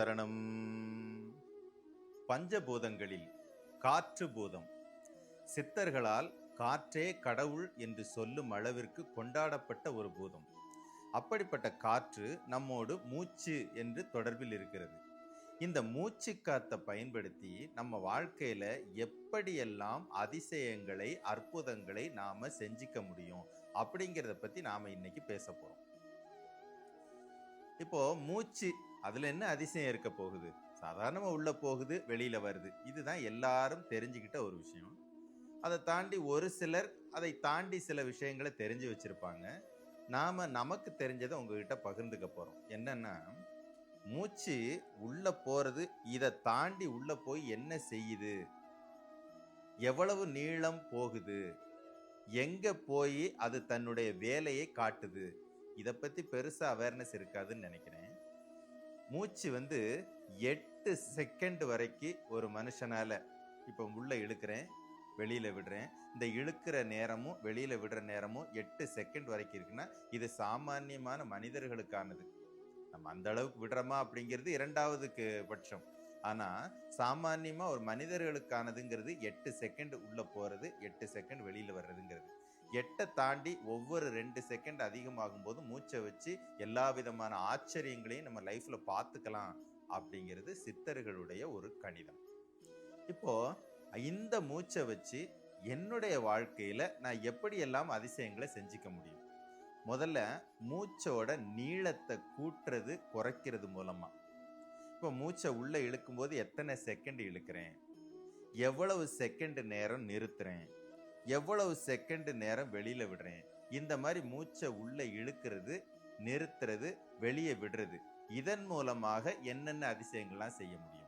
சரணம். பஞ்சபூதங்களில் காற்று பூதம். சித்தர்களால் காற்றே கடவுள் என்று சொல்லும் அளவிற்கு கொண்டாடப்பட்ட ஒரு பூதம். அப்படிப்பட்ட காற்று நம்மோடு மூச்சு என்று தொடர்பில் இருக்கிறது. இந்த மூச்சு காத்தை பயன்படுத்தி நம்ம வாழ்க்கையில் எப்படியெல்லாம் அதிசயங்களை அற்புதங்களை நாம் செஞ்சிக்க முடியும் அப்படிங்கிறத பற்றி நாம் இன்னைக்கு பேச போகிறோம் இப்போ மூச்சு அதில் என்ன அதிசயம் இருக்க போகுது? சாதாரணமாக உள்ளே போகுது வெளியில் வருது. இதுதான் எல்லாரும் தெரிஞ்சுக்கிட்ட ஒரு விஷயம். அதை தாண்டி ஒரு சிலர் அதை தாண்டி சில விஷயங்களை தெரிஞ்சு வச்சுருப்பாங்க. நாம் நமக்கு தெரிஞ்சதை உங்ககிட்ட பகிர்ந்துக்க போகிறோம் என்னென்னா மூச்சு உள்ளே போகிறது இதை தாண்டி உள்ளே போய் என்ன செய்யுது? எவ்வளவு நீளம் போகுது? எங்கே போய் அது தன்னுடைய வேலையை காட்டுது? இதை பற்றி பெருசாக அவேர்னஸ் இருக்காதுன்னு நினைக்கிறேன். மூச்சு வந்து எட்டு செகண்ட் வரைக்கும் ஒரு மனுஷனால் இப்போ உள்ள இழுக்கிறேன் வெளியில் விடுறேன். இந்த இழுக்கிற நேரமும் வெளியில் விடுற நேரமும் எட்டு செகண்ட் வரைக்கும் இருக்குன்னா இது சாமானியமான மனிதர்களுக்கானது. நம்ம அந்த அளவுக்கு விடுறோமா அப்படிங்கிறது இரண்டாவதுக்கு பட்சம். ஆனால் சாமானியமாக ஒரு மனிதர்களுக்கானதுங்கிறது எட்டு செகண்ட் உள்ளே போகிறது எட்டு செகண்ட் வெளியில் வர்றதுங்கிறது. எட்டை தாண்டி ஒவ்வொரு ரெண்டு செகண்ட் அதிகமாகும் போது மூச்சை வச்சு எல்லா விதமான ஆச்சரியங்களையும் நம்ம லைஃப்ல பார்த்துக்கலாம் அப்படிங்கிறது சித்தர்களுடைய ஒரு கணிதம். இப்போ இந்த மூச்சை வச்சு என்னுடைய வாழ்க்கையில நான் எப்படியெல்லாம் அதிசயங்களை செஞ்சுக்க முடியும்? முதல்ல மூச்சோட நீளத்தை கூட்டுறது குறைக்கிறது மூலமா. இப்போ மூச்சை உள்ளே இழுக்கும்போது எத்தனை செகண்ட் இழுக்கிறேன்? எவ்வளவு செகண்ட் நேரம் நிறுத்துறேன்? எவ்வளவு செகண்ட் நேரம் வெளியில விடுறேன்? இந்த மாதிரி மூச்சை உள்ள இழுக்கிறது நிறுத்துறது வெளியே விடுறது. இதன் மூலமாக என்னென்ன அதிசயங்கள்லாம் செய்ய முடியும்?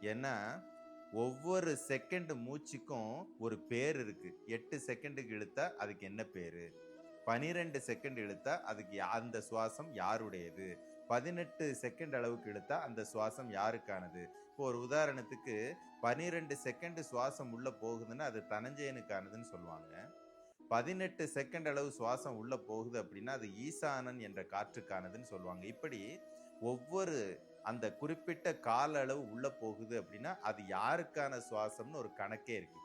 ஏன்னா ஒவ்வொரு செகண்ட் மூச்சுக்கும் ஒரு பேர் இருக்கு. எட்டு செகண்டுக்கு இழுத்தா அதுக்கு என்ன பேரு? பனிரெண்டு செகண்ட் இழுத்தா அதுக்கு யா- அந்த சுவாசம் யாருடையது? பதினெட்டு செகண்ட் அளவுக்கு எடுத்தால் அந்த சுவாசம் யாருக்கானது? இப்போ ஒரு உதாரணத்துக்கு பனிரெண்டு செகண்ட் சுவாசம் உள்ளே போகுதுன்னா அது தனஞ்சயனுக்கானதுன்னு சொல்லுவாங்க. பதினெட்டு செகண்ட் அளவு சுவாசம் உள்ளே போகுது அப்படின்னா அது ஈசானன் என்ற காற்றுக்கானதுன்னு சொல்லுவாங்க. இப்படி ஒவ்வொரு அந்த குறிப்பிட்ட கால அளவு உள்ளே போகுது அப்படின்னா அது யாருக்கான சுவாசம்னு ஒரு கணக்கே இருக்கு.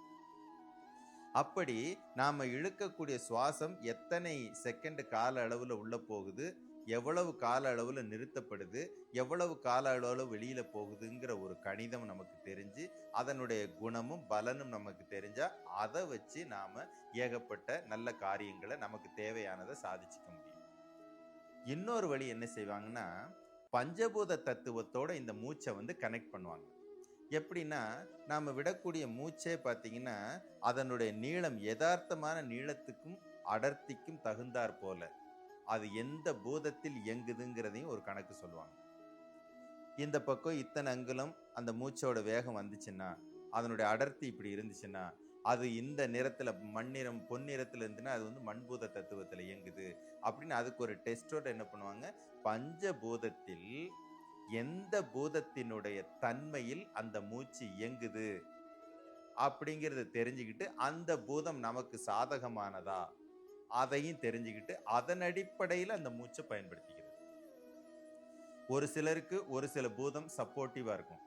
அப்படி நாம் இழுக்கக்கூடிய சுவாசம் எத்தனை செகண்ட் கால அளவில் உள்ளே போகுது? எவ்வளவு கால அளவில் நிறுத்தப்படுது எவ்வளவு கால அளவில் வெளியில் போகுதுங்கிற ஒரு கணிதம் நமக்கு தெரிஞ்சு அதனுடைய குணமும் பலனும் நமக்கு தெரிஞ்சால் அதை வச்சு நாம் ஏகப்பட்ட நல்ல காரியங்களை நமக்கு தேவையானதை சாதிச்சுக்க முடியும். இன்னொரு வழி என்ன செய்வாங்கன்னா பஞ்சபூத தத்துவத்தோட இந்த மூச்சை வந்து கனெக்ட் பண்ணுவாங்க. எப்படின்னா நாம் விடக்கூடிய மூச்சே பார்த்தீங்கன்னா அதனுடைய நீளம் யதார்த்தமான நீளத்துக்கும் அடர்த்திக்கும் தகுந்தாற் போல. அது எந்த பூதத்தில் இயங்குதுங்கிறதையும் ஒரு கணக்கு சொல்லுவாங்க. இந்த பக்கம் இத்தனை அங்குலம் அந்த மூச்சோட வேகம் வந்துச்சுன்னா அதனுடைய அடர்த்தி இப்படி இருந்துச்சுன்னா அது இந்த நிறத்தில் மண்ணிறம் பொன்னிறத்தில் இருந்துன்னா அது வந்து மண்பூத தத்துவத்தில் இயங்குது அப்படின்னு அதுக்கு ஒரு டெஸ்டோட என்ன பண்ணுவாங்க? பஞ்சபூதத்தில் எந்த பூதத்தினுடைய தன்மையில் அந்த மூச்சு இயங்குது அப்படிங்கிறத தெரிஞ்சுக்கிட்டு அந்த பூதம் நமக்கு சாதகமானதா? அதையும் தெரிஞ்சுக்கிட்டு அதன் அடிப்படையில் அந்த மூச்சை பயன்படுத்திக்கிறது. ஒரு சிலருக்கு ஒரு சில பூதம் சப்போர்ட்டிவாக இருக்கும்.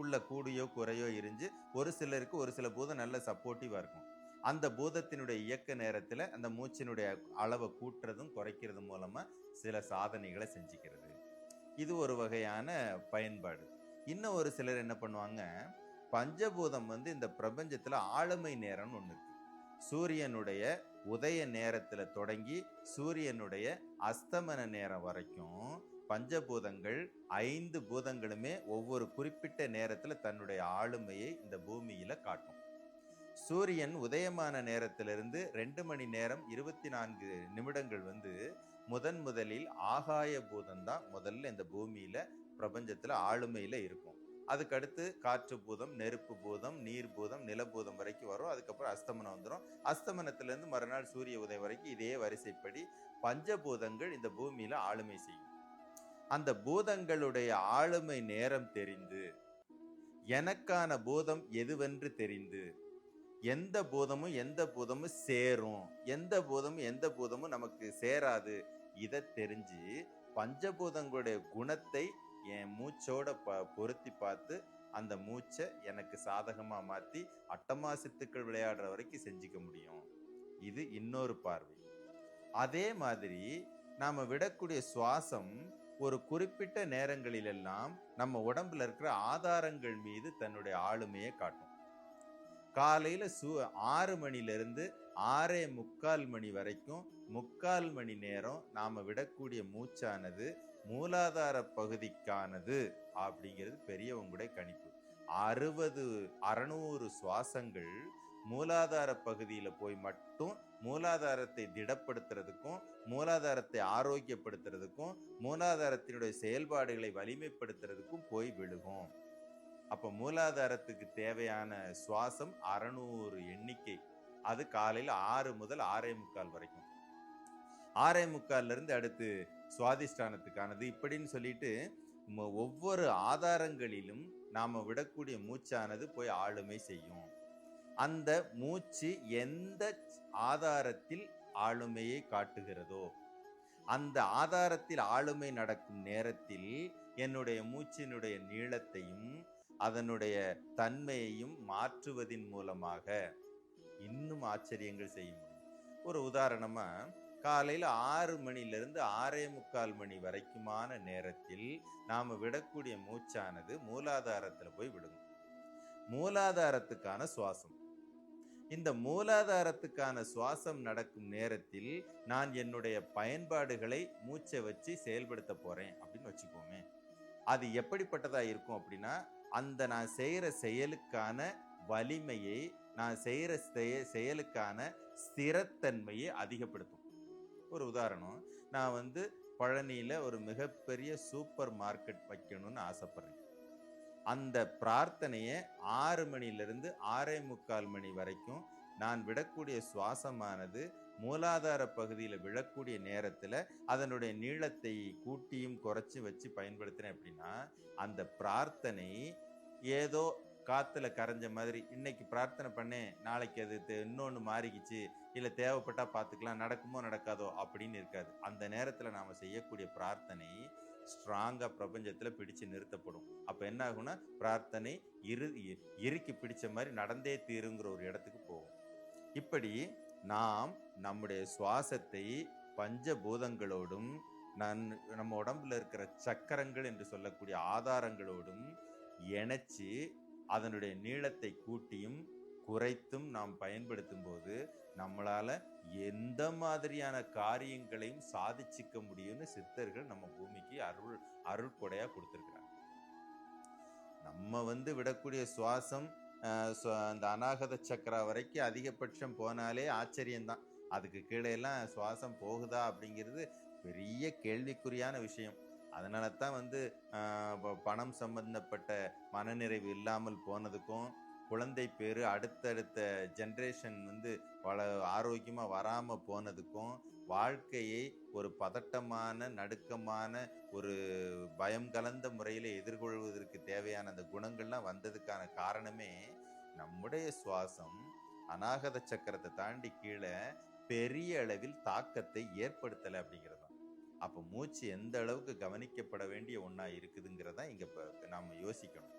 உள்ள கூடியோ குறையோ இருந்து ஒரு சிலருக்கு ஒரு சில பூதம் நல்ல சப்போர்ட்டிவாக இருக்கும். அந்த பூதத்தினுடைய இயக்க நேரத்தில் அந்த மூச்சினுடைய அளவை கூட்டுறதும் குறைக்கிறது மூலமாக சில சாதனைகளை செஞ்சுக்கிறது. இது ஒரு வகையான பயன்பாடு. இன்னும் ஒரு சிலர் என்ன பண்ணுவாங்க பஞ்சபூதம் வந்து இந்த பிரபஞ்சத்தில் ஆளுமை நேரம்னு ஒன்று சூரியனுடைய உதய நேரத்தில் தொடங்கி சூரியனுடைய அஸ்தமன நேரம் வரைக்கும் பஞ்சபூதங்கள் ஐந்து பூதங்களுமே ஒவ்வொரு குறிப்பிட்ட நேரத்தில் தன்னுடைய ஆளுமையை இந்த பூமியில் காட்டும். சூரியன் உதயமான நேரத்திலிருந்து ரெண்டு மணி நேரம் இருபத்தி நான்கு நிமிடங்கள் வந்து முதன் முதலில் ஆகாய பூதம் தான் முதல்ல இந்த பூமியில் பிரபஞ்சத்தில் ஆளுமையில் இருக்கும். அதுக்கடுத்து காற்று பூதம் நெருப்பு பூதம் நீர் பூதம் நிலபூதம் வரைக்கும் வரும். அதுக்கப்புறம் அஸ்தமனம் வந்துடும் அஸ்தமனத்திலேருந்து மறுநாள் சூரிய உதயம் வரைக்கும் இதே வரிசைப்படி பஞ்சபூதங்கள் இந்த பூமியில் ஆளுமை செய்யும். அந்த பூதங்களுடைய ஆளுமை நேரம் தெரிந்து எனக்கான பூதம் எதுவென்று தெரிந்து எந்த பூதமும் எந்த பூதமும் சேரும். எந்த பூதமும் எந்த பூதமும் நமக்கு சேராது. இதை தெரிஞ்சு பஞ்சபூதங்களுடைய குணத்தை என் மூச்சோட ப பொருத்தி பார்த்து அந்த மூச்சை எனக்கு சாதகமாக மாற்றி அட்டமா சித்துக்கள் விளையாடுற வரைக்கும் செஞ்சுக்க முடியும். இது இன்னொரு பார்வை. அதே மாதிரி நாம் விடக்கூடிய சுவாசம் ஒரு குறிப்பிட்ட நேரங்களிலெல்லாம் நம்ம உடம்புல இருக்கிற ஆதாரங்கள் மீது தன்னுடைய ஆளுமையை காட்டும். காலையில் சு ஆறு மணிலேருந்து ஆறே முக்கால் மணி வரைக்கும் முக்கால் மணி நேரம் நாம் விடக்கூடிய மூச்சானது மூலாதார பகுதிக்கானது அப்படிங்கிறது பெரியவங்களுடைய கணிப்பு. அறுபது அறநூறு சுவாசங்கள் மூலாதார பகுதியில் போய் மட்டும் மூலாதாரத்தை திடப்படுத்துறதுக்கும் மூலாதாரத்தை ஆரோக்கியப்படுத்துறதுக்கும் மூலாதாரத்தினுடைய செயல்பாடுகளை வலிமைப்படுத்துறதுக்கும் போய் விழுகும். அப்போ மூலாதாரத்துக்கு தேவையான சுவாசம் அறநூறு எண்ணிக்கை. அது காலையில் ஆறு முதல் ஆறே முக்கால் வரைக்கும். ஆறே முக்கால்லேருந்து அடுத்து சுவாதிஷ்டானத்துக்கானது. இப்படின்னு சொல்லிட்டு ம- ஒவ்வொரு ஆதாரங்களிலும் நாம் விடக்கூடிய மூச்சானது போய் ஆளுமை செய்யும். அந்த மூச்சு எந்த ஆதாரத்தில் ஆளுமையை காட்டுகிறதோ அந்த ஆதாரத்தில் ஆளுமை நடக்கும் நேரத்தில் என்னுடைய மூச்சினுடைய நீளத்தையும் அதனுடைய தன்மையையும் மாற்றுவதின் மூலமாக இன்னும் ஆச்சரியங்கள் செய்ய முடியும். ஒரு உதாரணமாக காலையில் ஆறு மணிலிருந்து ஆறே முக்கால் மணி வரைக்குமான நேரத்தில் நாம் விடக்கூடிய மூச்சானது மூலாதாரத்தில் போய் விடுங்க மூலாதாரத்துக்கான சுவாசம். இந்த மூலாதாரத்துக்கான சுவாசம் நடக்கும் நேரத்தில் நான் என்னுடைய பயன்பாடுகளை மூச்சை வச்சு செயல்படுத்த போகிறேன் அப்படின்னு வச்சுக்கோமே. அது எப்படிப்பட்டதாக இருக்கும் அப்படின்னா அந்த நான் செய்கிற செயலுக்கான வலிமையை நான் செய்கிற செயலுக்கான ஸ்திரத்தன்மையை அதிகப்படுத்தும். ஒரு உதாரணம். நான் வந்து பழனியில் ஒரு மிகப்பெரிய சூப்பர் மார்க்கெட் வைக்கணும்னு ஆசைப்பட்றேன். அந்த பிரார்த்தனையை ஆறு மணிலிருந்து ஆறே முக்கால் மணி வரைக்கும் நான் விடக்கூடிய சுவாசமானது மூலாதார பகுதியில் விழக்கூடிய நேரத்தில் அதனுடைய நீளத்தை கூட்டியும் குறைச்சி வச்சு பயன்படுத்தினேன் அப்படின்னா அந்த பிரார்த்தனை ஏதோ காற்றுல கரைஞ்ச மாதிரி இன்னைக்கு பிரார்த்தனை பண்ணேன் நாளைக்கு அது இன்னொன்று மாறிக்கிச்சு இல்லை தேவைப்பட்டா பார்த்துக்கலாம் நடக்குமோ நடக்காதோ அப்படின்னு இருக்காது. அந்த நேரத்தில் நாம் செய்யக்கூடிய பிரார்த்தனை ஸ்ட்ராங்காக பிரபஞ்சத்தில் பிடிச்சு நிறுத்தப்படும். அப்போ என்ன ஆகும்னா பிரார்த்தனை இரு இறுக்கி பிடிச்ச மாதிரி நடந்தே தீருங்கிற ஒரு இடத்துக்கு போகும். இப்படி நாம் நம்முடைய சுவாசத்தை பஞ்சபூதங்களோடும் நன் நம்ம உடம்புல இருக்கிற சக்கரங்கள் என்று சொல்லக்கூடிய ஆதாரங்களோடும் இணைச்சி அதனுடைய நீளத்தை கூட்டியும் குறைத்தும் நாம் பயன்படுத்தும் போது நம்மளால் எந்த மாதிரியான காரியங்களையும் சாதிச்சிக்க முடியும்னு சித்தர்கள் நம்ம பூமிக்கு அருள் அருள் கொடையாக கொடுத்துருக்குறாங்க. நம்ம வந்து விடக்கூடிய சுவாசம் அந்த அநாகத சக்கரா வரைக்கும் அதிகபட்சம் போனாலே ஆச்சரியம்தான். அதுக்கு கீழே எல்லாம் சுவாசம் போகுதா அப்படிங்கிறது பெரிய கேள்விக்குறியான விஷயம். அதனால தான் வந்து ப- பணம் சம்பந்தப்பட்ட மனநிறைவு இல்லாமல் போனதுக்கும் குழந்தை பேர் அடுத்தடுத்த ஜென்ரேஷன் வந்து வள ஆரோக்கியமாக வராமல் போனதுக்கும் வாழ்க்கையை ஒரு பதட்டமான நடுக்கமான ஒரு பயம் கலந்த முறையில் எதிர்கொள்வதற்கு தேவையான அந்த குணங்கள்லாம் வந்ததுக்கான காரணமே நம்முடைய சுவாசம். அநாகத சக்கரத்தை தாண்டி கீழே பெரிய அளவில் தாக்கத்தை ஏற்படுத்தலை அப்படிங்கிறது. அப்போ மூச்சு எந்த அளவுக்கு கவனிக்கப்பட வேண்டிய ஒன்றா இருக்குதுங்கிறத இங்கே நாம் யோசிக்கணும்.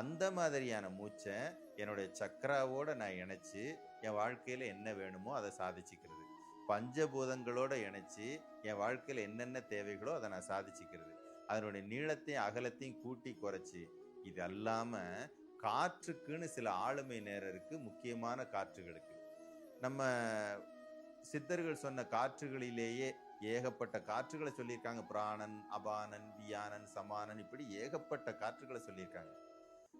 அந்த மாதிரியான மூச்சை என்னுடைய சக்கராவோடு நான் இணைச்சி என் வாழ்க்கையில் என்ன வேணுமோ அதை சாதிச்சுக்கிறது. பஞ்சபூதங்களோட இணைச்சி என் வாழ்க்கையில் என்னென்ன தேவைகளோ அதை நான் சாதிச்சுக்கிறது. அதனுடைய நீளத்தையும் அகலத்தையும் கூட்டி குறைச்சி இது அல்லாமல் காற்றுக்குன்னு சில ஆளுமை நேரருக்கு முக்கியமான காற்றுகளுக்கு. நம்ம சித்தர்கள் சொன்ன காற்றுகளிலேயே ஏகப்பட்ட காற்றுகளை சொல்லியிருக்காங்க. பிராணன் அபானன் வியானன் சமானன் இப்படி ஏகப்பட்ட காற்றுகளை சொல்லியிருக்காங்க.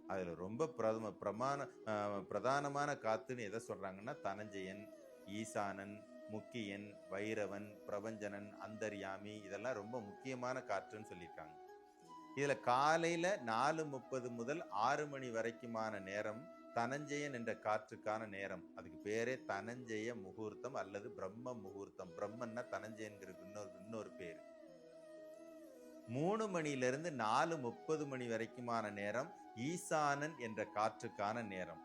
அதில் ரொம்ப பிரதம பிரமாண பிரதானமான காத்துன்னு எதை சொல்கிறாங்கன்னா தனஞ்சயன் ஈசானன் முக்கியன் வைரவன் பிரபஞ்சனன் அந்தர்யாமி இதெல்லாம் ரொம்ப முக்கியமான காற்றுன்னு சொல்லியிருக்காங்க. இதில் காலையில் நாலு முப்பது முதல் ஆறு மணி வரைக்குமான நேரம் தனஞ்சயன் என்ற காற்றுக்கான நேரம். அதுக்கு பேரே தனஞ்சய முகூர்த்தம் அல்லது பிரம்ம முகூர்த்தம். பிரம்மன்னா தனஞ்சயன்கிறது இன்னொரு இன்னொரு பேர். மூணு மணியிலிருந்து நாலு முப்பது மணி வரைக்குமான நேரம் ஈசானன் என்ற காற்றுக்கான நேரம்.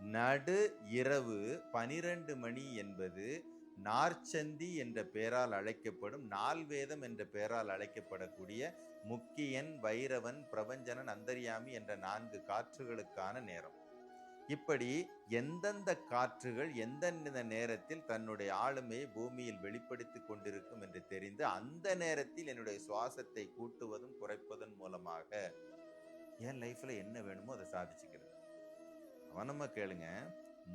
நடு இரவு பனிரெண்டு மணி என்பது நார்ச்சந்தி என்ற பெயரால் அழைக்கப்படும் நால்வேதம் என்ற பெயரால் அழைக்கப்படக்கூடிய முக்கியன் வைரவன் பிரபஞ்சனன் அந்தரியாமி என்ற நான்கு காற்றுகளுக்கான நேரம். இப்படி எந்தெந்த காற்றுகள் எந்தெந்த நேரத்தில் தன்னுடைய ஆளுமையை பூமியில் வெளிப்படுத்திக் கொண்டிருக்கும் என்று தெரிந்து அந்த நேரத்தில் என்னுடைய சுவாசத்தை கூட்டுவதும் குறைப்பதன் மூலமாக என் லைஃப்பில் என்ன வேணுமோ அதை சாதிச்சுக்கிறது. கவனமாக கேளுங்க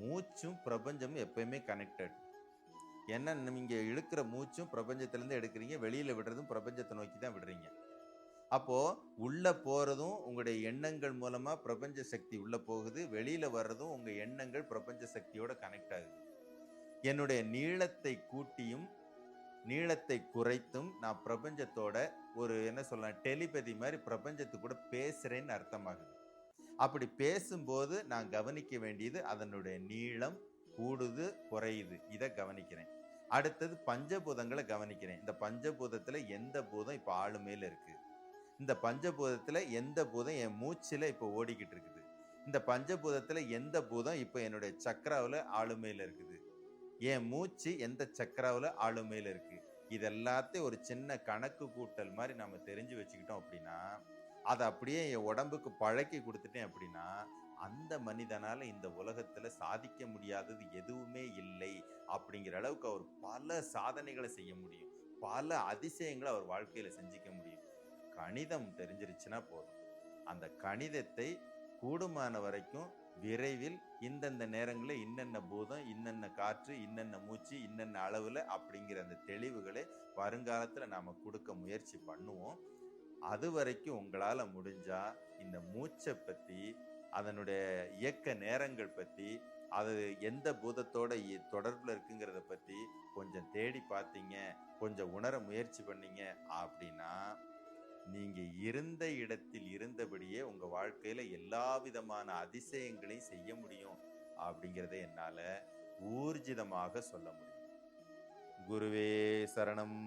மூச்சும் பிரபஞ்சமும் எப்பயுமே கனெக்டட் என்ன நீங்கள் இழுக்கிற மூச்சும் பிரபஞ்சத்திலேருந்து எடுக்கிறீங்க வெளியில் விடுறதும் பிரபஞ்சத்தை நோக்கி தான் விடுறீங்க. அப்போது உள்ளே போகிறதும் உங்களுடைய எண்ணங்கள் மூலமாக பிரபஞ்ச சக்தி உள்ளே போகுது. வெளியில் வர்றதும் உங்கள் எண்ணங்கள் பிரபஞ்ச சக்தியோட கனெக்ட் ஆகுது. என்னுடைய நீளத்தை கூட்டியும் நீளத்தை குறைத்தும் நான் பிரபஞ்சத்தோட ஒரு என்ன சொல்லலாம் டெலிபதி மாதிரி பிரபஞ்சத்து கூட பேசுகிறேன்னு அர்த்தமாகுது. அப்படி பேசும்போது நான் கவனிக்க வேண்டியது அதனுடைய நீளம் கூடுது குறையுது. இதை கவனிக்கிறேன். அடுத்தது பஞ்சபூதங்களை கவனிக்கிறேன். இந்த பஞ்சபூதத்தில் எந்த பூதம் இப்போ ஆளுமையில் இருக்குது இந்த பஞ்சபூதத்தில் எந்த பூதம் என் மூச்சில் இப்போ ஓடிக்கிட்டு இருக்குது இந்த பஞ்சபூதத்தில் எந்த பூதம் இப்போ என்னுடைய சக்கராவில் ஆளுமையில் இருக்குது? என் மூச்சு எந்த சக்கராவில் ஆளுமையில் இருக்குது இது எல்லாத்தையும் ஒரு சின்ன கணக்கு கூட்டல் மாதிரி நம்ம தெரிஞ்சு வச்சுக்கிட்டோம் அப்படின்னா அதை அப்படியே என் உடம்புக்கு பழக்கி கொடுத்துட்டேன் அப்படின்னா அந்த மனிதனால் இந்த உலகத்தில் சாதிக்க முடியாதது எதுவுமே இல்லை அப்படிங்கிற அளவுக்கு அவர் பல சாதனைகளை செய்ய முடியும். பல அதிசயங்களை அவர் வாழ்க்கையில் செஞ்சிக்க முடியும். கணிதம் தெரிஞ்சிருச்சுன்னா போதும். அந்த கணிதத்தை கூடுமான வரைக்கும் விரைவில் இந்தந்த நேரங்களில் இன்னென்ன பூதம் இன்னென்ன காற்று இன்னென்ன மூச்சு இன்னென்ன அளவில் அப்படிங்கிற அந்த தெளிவுகளை வருங்காலத்தில் நாம் கொடுக்க முயற்சி பண்ணுவோம். அது வரைக்கும் உங்களால் முடிஞ்சால் இந்த மூச்சை பற்றி அதனுடைய இயக்க நேரங்கள் பற்றி அது எந்த பூதத்தோட இ- இருக்குங்கிறத பற்றி கொஞ்சம் தேடி பார்த்தீங்க கொஞ்சம் உணர முயற்சி பண்ணீங்க அப்படின்னா நீங்கள் இருந்த இடத்தில் இருந்தபடியே உங்கள் வாழ்க்கையில் எல்லா விதமான அதிசயங்களையும் செய்ய முடியும் அப்படிங்கிறத என்னால் ஊர்ஜிதமாக சொல்ல முடியும். குருவே சரணம்.